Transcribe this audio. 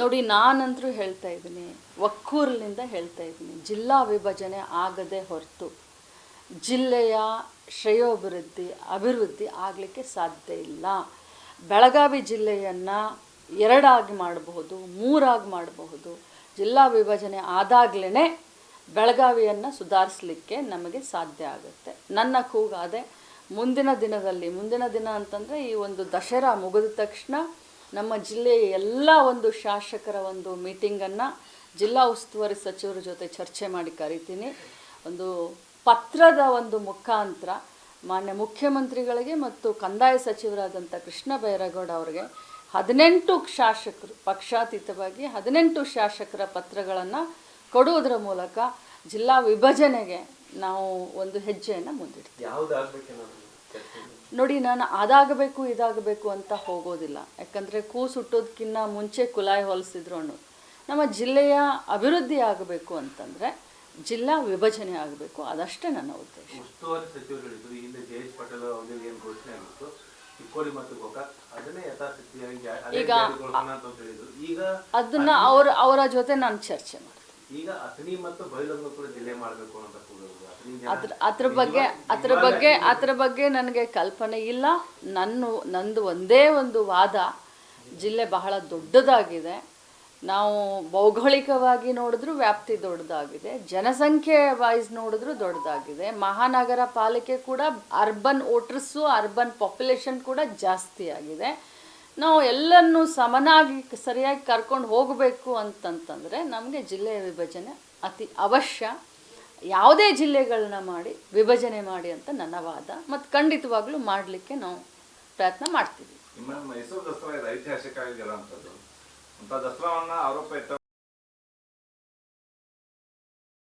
ನೋಡಿ ನಾನಂತರೂ ಹೇಳ್ತಾ ಇದ್ದೀನಿ. ಒಕ್ಕೂರಿನಿಂದ ಹೇಳ್ತಾ ಇದ್ದೀನಿ. ಜಿಲ್ಲಾ ವಿಭಜನೆ ಆಗದೆ ಹೊರತು ಜಿಲ್ಲೆಯ ಶ್ರೇಯೋಭಿವೃದ್ಧಿ, ಅಭಿವೃದ್ಧಿ ಆಗಲಿಕ್ಕೆ ಸಾಧ್ಯ ಇಲ್ಲ. ಬೆಳಗಾವಿ ಜಿಲ್ಲೆಯನ್ನು ಎರಡಾಗಿ ಮಾಡಬಹುದು, ಮೂರಾಗಿ ಮಾಡಬಹುದು. ಜಿಲ್ಲಾ ವಿಭಜನೆ ಆದಾಗಲೇ ಬೆಳಗಾವಿಯನ್ನು ಸುಧಾರಿಸಲಿಕ್ಕೆ ನಮಗೆ ಸಾಧ್ಯ ಆಗುತ್ತೆ. ನನ್ನ ಕೂಗಾದೆ ಮುಂದಿನ ದಿನದಲ್ಲಿ, ಮುಂದಿನ ದಿನ ಅಂತಂದರೆ ಈ ಒಂದು ದಸರಾ ಮುಗಿದ ತಕ್ಷಣ ನಮ್ಮ ಜಿಲ್ಲೆಯ ಎಲ್ಲ ಒಂದು ಶಾಸಕರ ಒಂದು ಮೀಟಿಂಗನ್ನು ಜಿಲ್ಲಾ ಉಸ್ತುವಾರಿ ಸಚಿವರ ಜೊತೆ ಚರ್ಚೆ ಮಾಡಿ ಕರಿತೀನಿ. ಒಂದು ಪತ್ರದ ಒಂದು ಮುಖಾಂತರ ಮಾನ್ಯ ಮುಖ್ಯಮಂತ್ರಿಗಳಿಗೆ ಮತ್ತು ಕಂದಾಯ ಸಚಿವರಾದಂಥ ಕೃಷ್ಣ ಬೈರೇಗೌಡ ಅವರಿಗೆ ಹದಿನೆಂಟು ಶಾಸಕರು, ಪಕ್ಷಾತೀತವಾಗಿ ಹದಿನೆಂಟು ಶಾಸಕರ ಪತ್ರಗಳನ್ನು ಕೊಡುವುದರ ಮೂಲಕ ಜಿಲ್ಲಾ ವಿಭಜನೆಗೆ ನಾವು ಒಂದು ಹೆಜ್ಜೆಯನ್ನು ಮುಂದಿಡ್ತೀವಿ. ನೋಡಿ ನಾನು ಅದಾಗಬೇಕು ಇದಾಗಬೇಕು ಅಂತ ಹೋಗೋದಿಲ್ಲ. ಯಾಕಂದರೆ ಕೂಸು ಹುಟ್ಟೋದಕ್ಕಿಂತ ಮುಂಚೆ ಕುಲಾಯಿ ಹೊಲಿಸಿದ್ರು ಅನ್ನೋದು ನಮ್ಮ ಜಿಲ್ಲೆಯ ಅಭಿವೃದ್ಧಿ ಆಗಬೇಕು ಅಂತಂದರೆ ಜಿಲ್ಲಾ ವಿಭಜನೆ ಆಗಬೇಕು. ಅದಷ್ಟೇ ನನ್ನ ಉದ್ದೇಶ. ಉಸ್ತುವಾರಿ ಸಚಿವರುಗಳಿದ್ರು ಈ ಹಿಂದೆ ಜಯೇಶ್ ಪಟೇಲ್ ಅವರಿಗೆ ಏನು ಘೋಷಣೆ ಆಗಿತ್ತು? ಚಿಕ್ಕೋಡಿ ಮತ್ತು ಗೋಕಾಕ್. ಅದನ್ನೇ ಯಥಾಸ್ಥಿತಿಯಾಗಿ ಜಾ- ಅದೇ ಈಗ- ಜಾರಿಗೊಳಿಸೋಣ ಅಂತ ಹೇಳಿದ್ರು. ಈಗ ಅದನ್ನ ಅವ್ರ ಅವರ ಜೊತೆ ನಾನು ಚರ್ಚೆ ಮಾಡ್ತೀನಿ. ಈಗ ಅಥಣಿ ಮತ್ತು ಕೂಡ ಜಿಲ್ಲೆ ಮಾಡಬೇಕು ಅಂತ ಅದ್ರ ಅದ್ರ ಬಗ್ಗೆ ಅದ್ರ ಬಗ್ಗೆ ಅದ್ರ ಬಗ್ಗೆ ನನಗೆ ಕಲ್ಪನೆ ಇಲ್ಲ. ನನ್ನ ನಂದು ಒಂದೇ ಒಂದು ವಾದ ಜಿಲ್ಲೆ ಬಹಳ ದೊಡ್ಡದಾಗಿದೆ. ನಾವು ಭೌಗೋಳಿಕವಾಗಿ ನೋಡಿದ್ರು ವ್ಯಾಪ್ತಿ ದೊಡ್ಡದಾಗಿದೆ. ಜನಸಂಖ್ಯೆ ವೈಸ್ ನೋಡಿದ್ರು ದೊಡ್ಡದಾಗಿದೆ. ಮಹಾನಗರ ಪಾಲಿಕೆ ಕೂಡ ಅರ್ಬನ್ ವೋಟರ್ಸು ಅರ್ಬನ್ ಪಾಪ್ಯುಲೇಷನ್ ಕೂಡ ಜಾಸ್ತಿ ಆಗಿದೆ. ನಾವು ಎಲ್ಲನ್ನು ಸಮನಾಗಿ ಸರಿಯಾಗಿ ಕರ್ಕೊಂಡು ಹೋಗಬೇಕು ಅಂತಂತಂದರೆ ನಮಗೆ ಜಿಲ್ಲೆಯ ವಿಭಜನೆ ಅತಿ ಅವಶ್ಯ. ಯಾವುದೇ ಜಿಲ್ಲೆಗಳನ್ನ ಮಾಡಿ ವಿಭಜನೆ ಮಾಡಿ ಅಂತ ನನ್ನ ವಾದ. ಮತ್ತು ಖಂಡಿತವಾಗ್ಲೂ ಮಾಡಲಿಕ್ಕೆ ನಾವು ಪ್ರಯತ್ನ ಮಾಡ್ತೀವಿ.